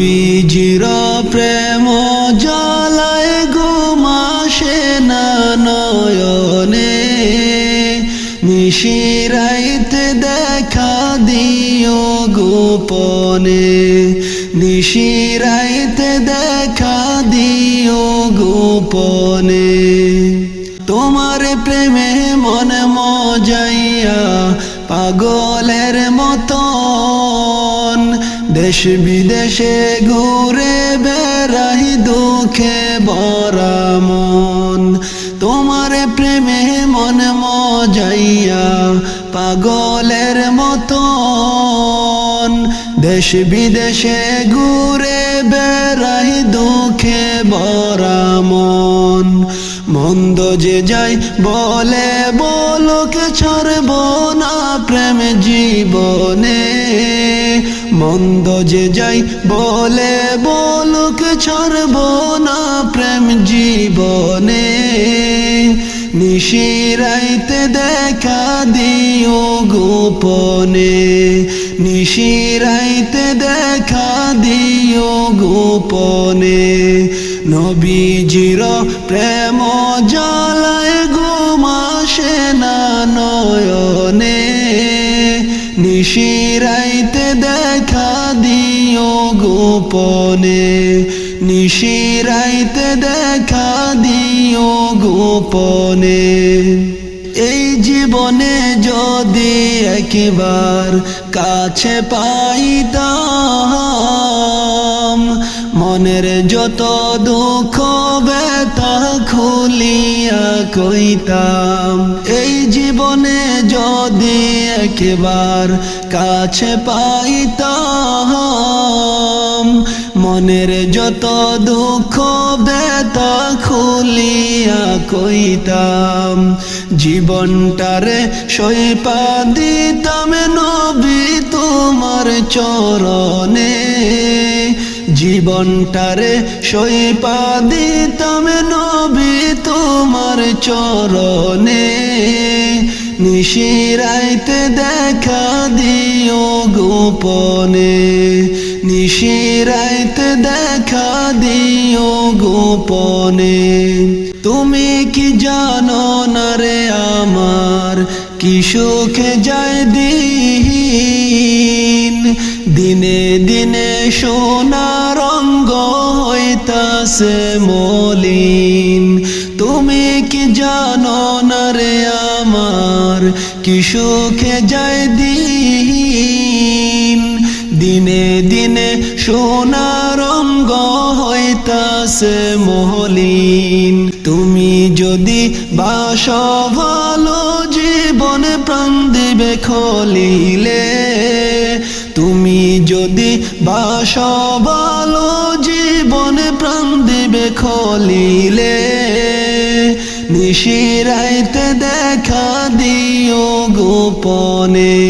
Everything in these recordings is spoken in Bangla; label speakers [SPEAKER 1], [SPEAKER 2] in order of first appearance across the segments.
[SPEAKER 1] নবীজির প্রেম জ্বালায় ঘুমাসে না নয়নে নিশিরাইতে দেখা দিও গোপনে। নিশিরাইতে দেখা দিও গোপনে। তোমার প্রেমে মনে মজাইয়া পাগলের দেশ বিদেশে ঘুরে বেড়াই দুঃখে বরা মন। তোমার প্রেমে মন মজাইয়া পাগলের মতন। দেশ বিদেশে ঘুরে বেড়াই দুঃখে বরা মন। মন্দ যে যাই বলে বলক, ছাড়ব না প্রেম জীবনে। মন্দ যে যাই বলে বলুক ছাড়ব না প্রেম জীবনে। নিশিরাইতে দেখা দিও গোপনে। নিশিরাইতে দেখা দিও গোপনে। নবীজির প্রেম জ্বালায় ঘুমাসে নিশিরাইতে দেখা দিও গোপনে। এই জীবনে যদি একবার কাছে পাইতাম, মনের যত দুঃখ ব্যথা খুলিয়া কইতাম, এই জীবনে যদি একবার কাছে পাইতাম মনের যত দুঃখ ব্যথা খুলিয়া কইতাম, জীবনটারে সইপা দিতাম নবী তোমার চরণে। জীবনটারে সইপা দিতাম নবী তোমার চরণে। নিশিরাইতে দেখা দিও গোপনে। নিশিরাইতে দেখা দিও গোপনে। তুমি কি জানো না রে আমার? কি সুখে যায় দিন দিনে দিনে সোনা রঙ্গ হইতাছে মলিন। তুমি কি জানো না রে আমার? কি সুখে যায় দিন দিনে দিনে সোনা রঙ্গ হইতাছে মহলিন। তুমি যদি বাস ভালো জীবনে প্রাণ দিবে খলিলে। তুমি যদি বাস ভালো জীবনে প্রাণ দিবে খলিলে। নিশিরাইতে দেখা দিও গোপনে।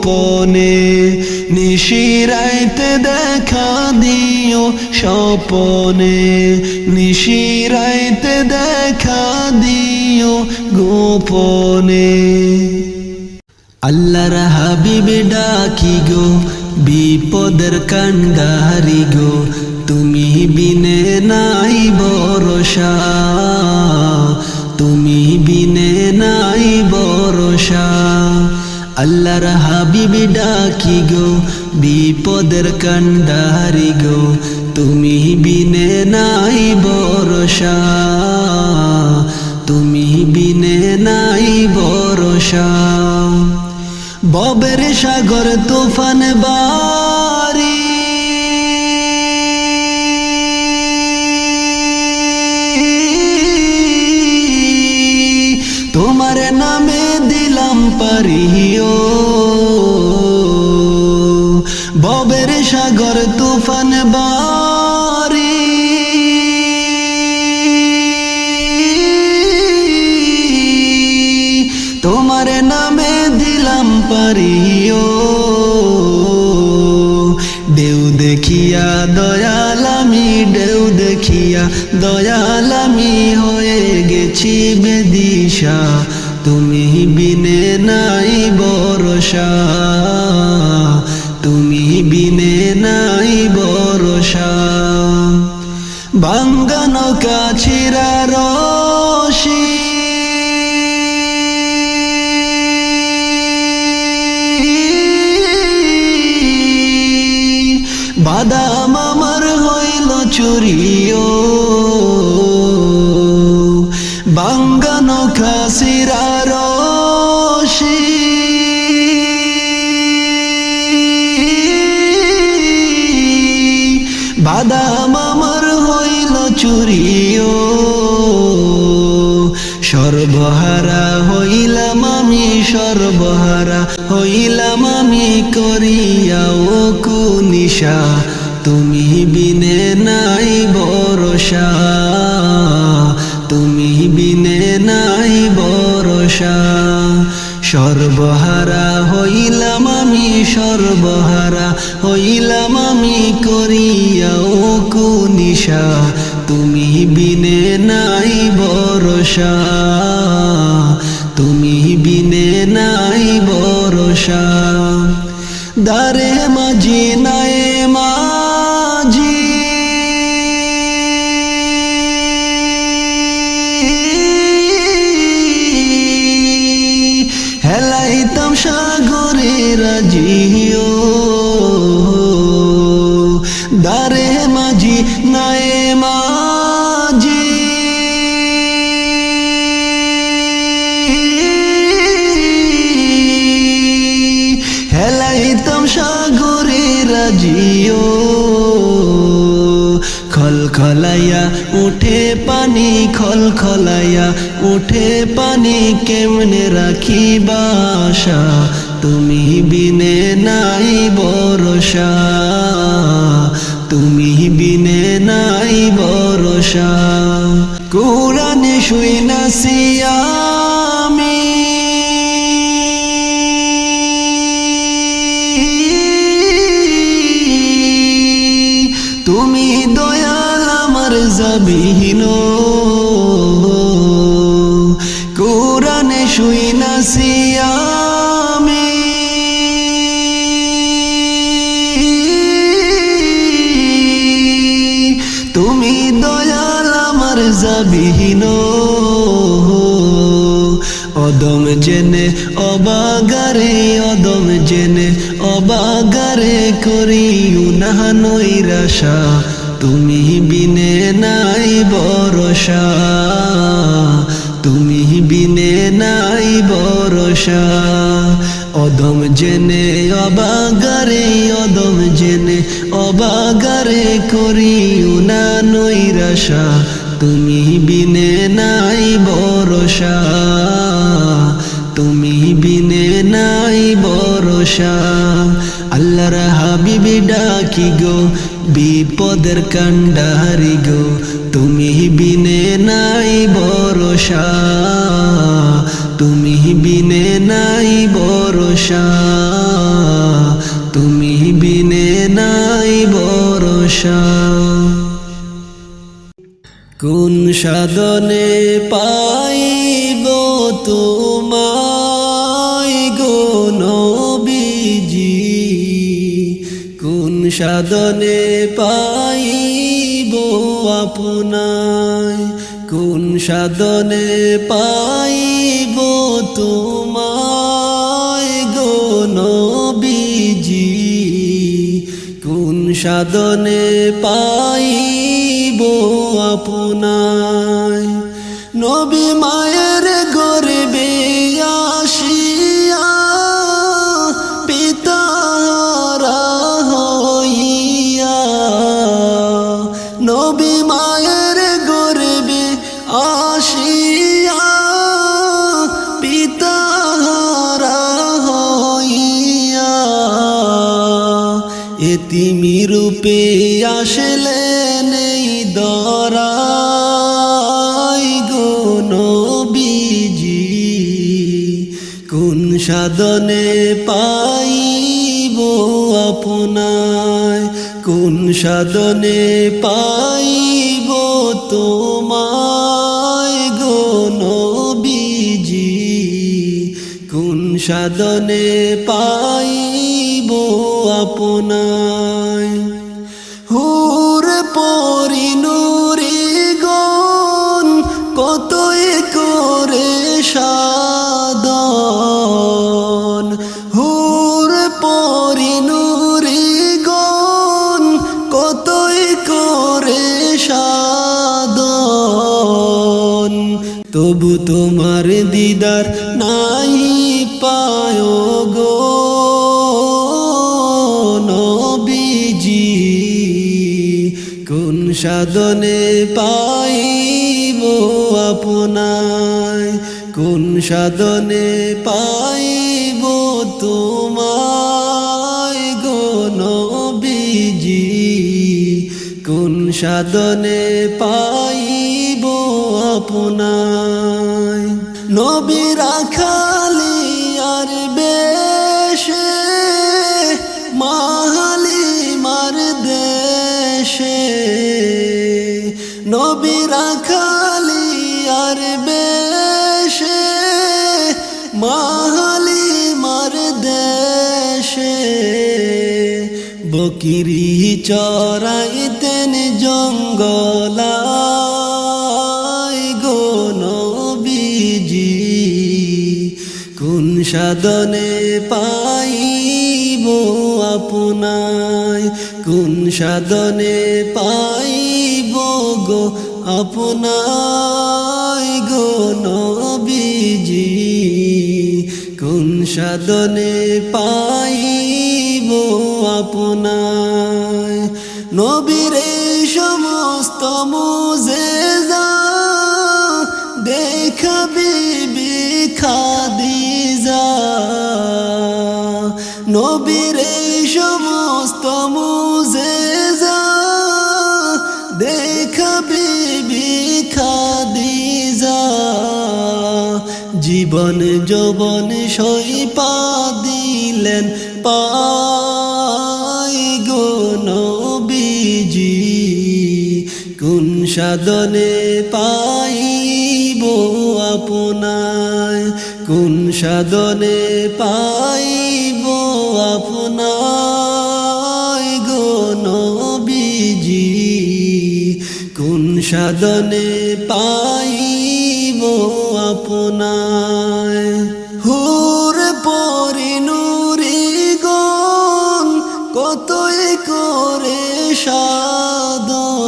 [SPEAKER 1] গোপনে নিশিরাইতে দেখা দিও স্বপনে। নিশিরাইতে দেখা দিও গোপনে। আল্লাহর হাবিবে ডাকি গো, বিপদের কান্ডারি গো। তুমি বিনে নাই ভরসা, তুমি বিনে নাই ভরসা। আল্লাহর হাবিবি ডাকি গো, বিপদের কান্ডারি গো, তুমি বিনে নাই বরসা তুমি বিনে নাই বরসা ববের সাগর তুফান বারি সাগর তুফান বারি। তোমার নামে দিলাম পারিও। দেউ দেখিয়া দয়ালামি দেউ দেখিয়া দয়ালামি হয়ে গেছি বেদিশা। তুমি বিনে নাই বরসা। কাছিরা রশি। বাদাম আমার হইল চুরিও সর্বহারা, হইলাম আমি সর্বহারা, হইলাম আমি করিয়া, ও কুনিশা, তুমি বিনে নাই বরসা তুমি বিনে নাই বরসা সর্বহারা, হইলাম আমি সর্বহারা, হইলাম আমি করিয়া, ও কুনিশা তুমি বিনে নাই বরসা তুমি বিনে নাই বরসা দারে মাঝি নাই পানি খলখলাইয়া, উঠে পানি কেমনে রাখি বাসা তুমি বিনে নাই বরসা তুমি বিনে নাই বরসা কোরআনে শুই নাসিয়ামি তুমি দয়াল আমার জাবিহীন কোরআনে শুই নাসিয়ামি তুমি দয়াল আমার জাবিহীন অদম জেনে অবাগারে, অদম জেনে অবাগারে করি উনাহানই রাশা তুমি বিনে নাই বরসা তুমি বিনে নাই বরসা অদম জেনে অবাগারে, অদম জেনে অবাগারে করি উনানই রাশা তুমি বিনে নাই বরসা তুমি বিনে নাই বরসা আল্লাহর হাবিবি ডাকি গো বিপদের কান্ডারি গো, তুমি বিনে নাই বরসা তুমি বিনে নাই বরসা তুমি বিনে নাই বরসা কোন সাধনে পাইব তোমায় সাধনে পাইব আপনায় কোন সাধনে পাইব তোমায় গনবিজি কোন সাধনে পাইব আপনায় নবী মায়া আসিয়া পিতারা হইয়া এতিমি রূপে আসলেন এই দরাই গো নবীজি। কোন সাধনে পাইব আপনায়? কোন সাধনে পাইব তোমায় সাধনে পাইব আপনায় হুর পরিনুরি গন কতই করে সাদন হুর পরিনুরি গন কতই করে সাদন তবু তোমার দিদার সাধনে পাইব আপনায়। কোন সাধনে পাইব তোমায় গো নবীজি? কোন সাধনে পাইব আপনায়? নবীরা খালি আর নবীরা খালি আর বেশে, মাহালি মার দেশে। বকিরি চরাইতেন জঙ্গলায় গো নবীজি, কোন সাধনে পাইব আপনায়? কোন সাধনে পাইব গো আপনায় গো নবীজি কোন সাধনে পাইব আপনায় নবীরে সমস্ত মুজেজা দেখাবি খাদিজা। নবীর সমস্ত মুজেজা জীবন যৌবন সইপা দিলেন পাই গো নবীজি। কোন সাধনে পাইব আপনায়? কোন সাধনে পাইব আপনায় গো নবীজি? কোন সাধনে পাইব আপনায় হুর পরিনুরি গন কতই করে সাদন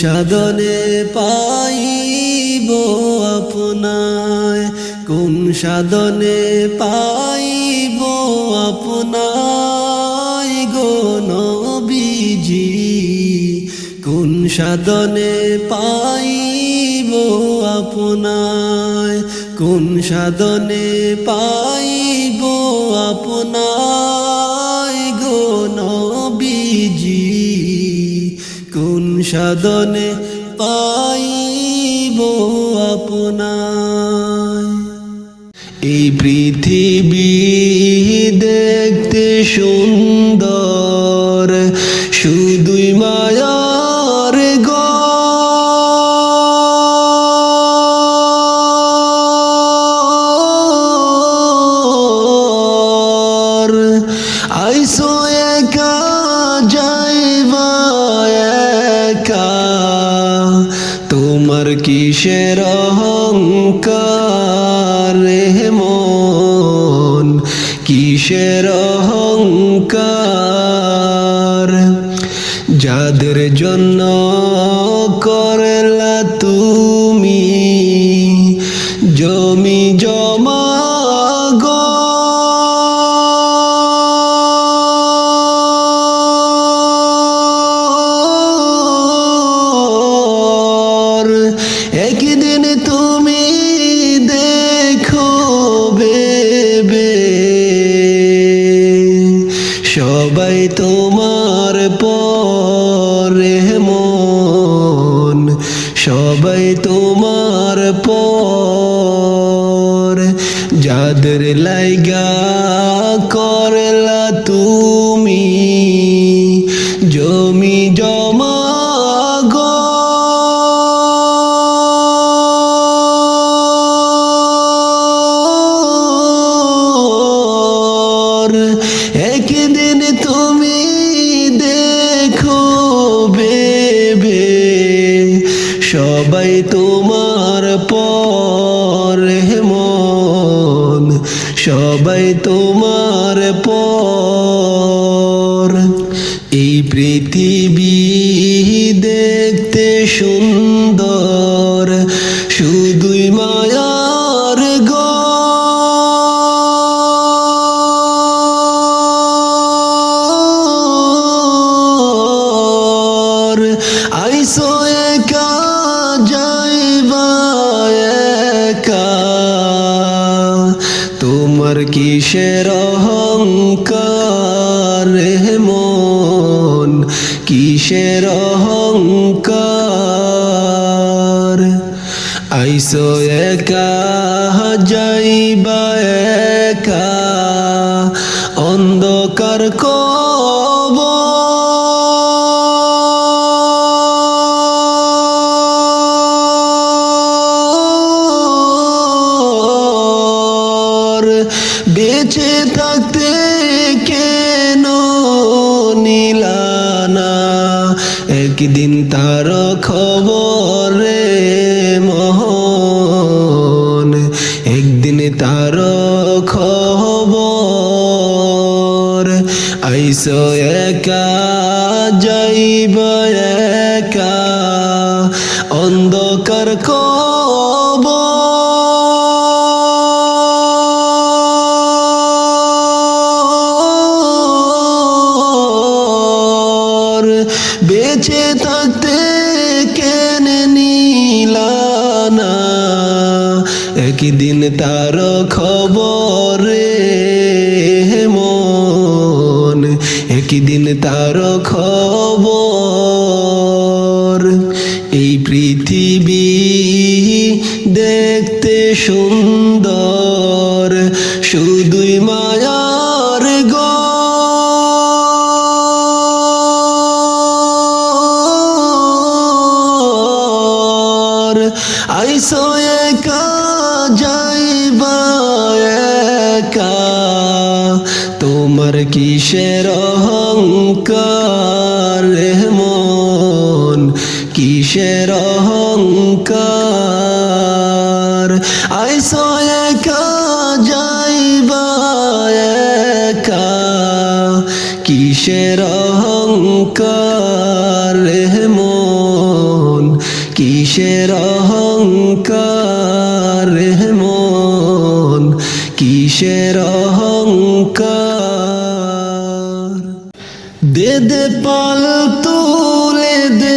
[SPEAKER 1] সাধনে পাইব আপনায়? কোন সাধনে পাইব আপনায় গো নবীজি? কোন সাধনে পাইব আপনায়? কোন সাধনে পাইব আপনায়? সাধনে পাইব আপনা এই পৃথিবী দেখতে সুন্দর শুধুই মায়ার কিসের অহংকার মন কিসের অহংকার? যাদের জন্য করলা তুমি জমি জমা সবাই তোমার পর। যাদের লাইগা তোমার পর। এই পৃথিবী দেখতে সুন্দর অন্ধকার কবর একদিন তার খবর। এই পৃথিবী দেখতে সুন্দর, শুধুই মায়ার গর আইসো একা, যাইবা একা। তোমার কিসের কিসের অহংকার। আইসো একা যাইবা একা। কিসের অহংকার রে মন? কিসের অহংকার রে মন? কিসের অহংকার? দে দে পাল তুলে দে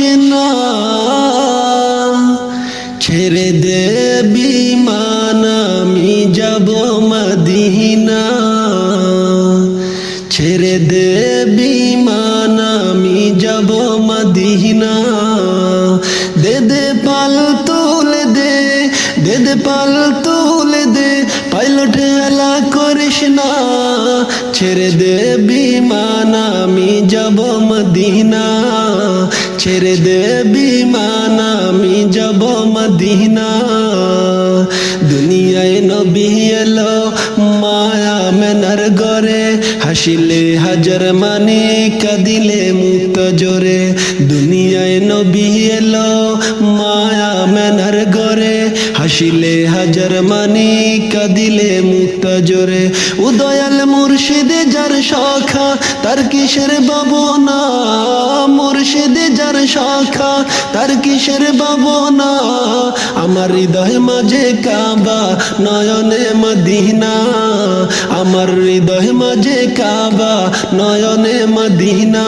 [SPEAKER 1] না, ছেড়ে দে বিমান যাব মদিনা। ছেড়ে দে বিমান যাব মদিনা। দে দে পাল তুলে দে দে দে পাল তুলে দে, পাইলট এলা করিস ছেড়ে দে বিমান যাব মদিনা। ছেড়ে দে বিমান, আমি যাব মদিনা। দুনিয়ায় নবী এলো মায়া মেনার গরে হাসিলে হাজার মানে কাদিলে মুক্ত জোরে। দুনিয়ায় নবী এলো গরে হাসিলে হাজার মানে কাদিলে মুক্ত জোরে। উদয়াল মুর্শিদে যার শাখা, তার কিসের বাবনা মুর্শিদে যার শাখা, তার কিসের বাবনা আমার হৃদয় মাঝে কাবা নয়নে মদিনা। আমার হৃদয় মাঝে কাবা নয়নে মদিনা।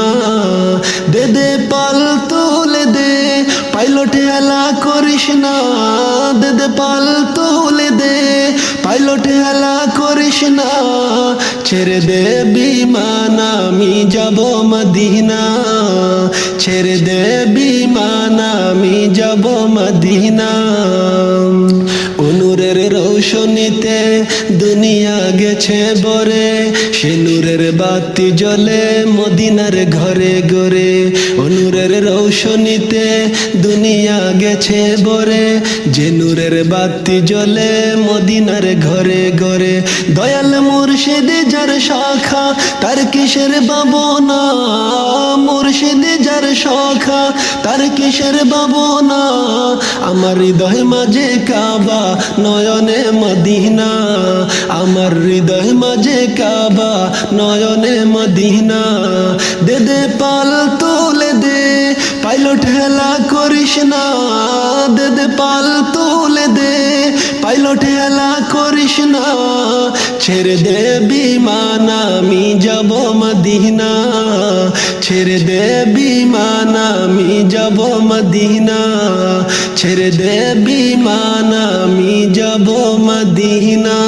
[SPEAKER 1] দে দে পাল দে পাইলট হেলা করিস না, দেদে পাল তুলে দে। পাইলট হেলা করিস না, ছেড়ে দে বিমান, আমি যাব মদিনা। ছেড়ে দে বিমান, আমি যাব মদিনা। অনুরের রৌশনীতে দুনিয়া গেছে বরে সে নূরের বাতি জ্বলে মদিনার ঘরে গরে অনুরের রৌশনীতে দুনিয়া গেছে বরে যে নূরের বাতি জ্বলে মদিনার ঘরে গরে দয়াল মুর্শিদে যার শাখা, তার কিসের বাবনা মুর্শিদে যার শাখা তার কিসের বাবনা আমার হৃদয় মাঝে কাবা, নয়নে মদিনা। আমার হৃদয় মাঝে কাবা, নয়নে মদিনা। দে দে, পাল তুলে দে, পাইলট হেলা করিস না। দে দে, পাল তুলে দে। পাইলট এলা করিস না, ছেড়ে দে বিমান, আমি যাব মদিনা। ছেড়ে দে বিমান, আমি যাব মদিনা। ছেড়ে দে বিমান, আমি যাব মদিনা।